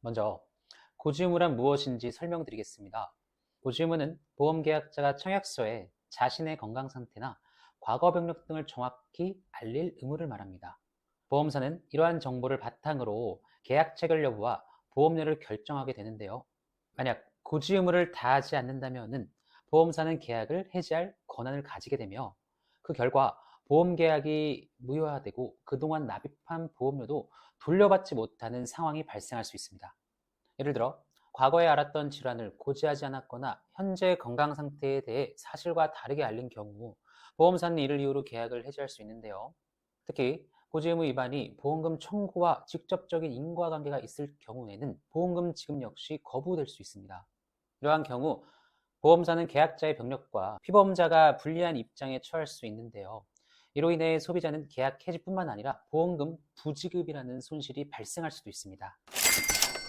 먼저 고지 의무란 무엇인지 설명드리겠습니다. 고지 의무는 보험계약자가 청약서에 자신의 건강 상태나 과거 병력 등을 정확히 알릴 의무를 말합니다. 보험사는 이러한 정보를 바탕으로 계약 체결 여부와 보험료를 결정하게 되는데요. 만약 고지 의무를 다하지 않는다면 보험사는 계약을 해지할 권한을 가지게 되며 그 결과 보험 계약이 무효화되고 그동안 납입한 보험료도 돌려받지 못하는 상황이 발생할 수 있습니다. 예를 들어 과거에 알았던 질환을 고지하지 않았거나 현재 건강 상태에 대해 사실과 다르게 알린 경우 보험사는 이를 이유로 계약을 해지할 수 있는데요. 특히 고지 의무 위반이 보험금 청구와 직접적인 인과관계가 있을 경우에는 보험금 지급 역시 거부될 수 있습니다. 이러한 경우 보험사는 계약자의 병력과 피보험자가 불리한 입장에 처할 수 있는데요. 이로 인해 소비자는 계약 해지뿐만 아니라 보험금 부지급이라는 손실이 발생할 수도 있습니다.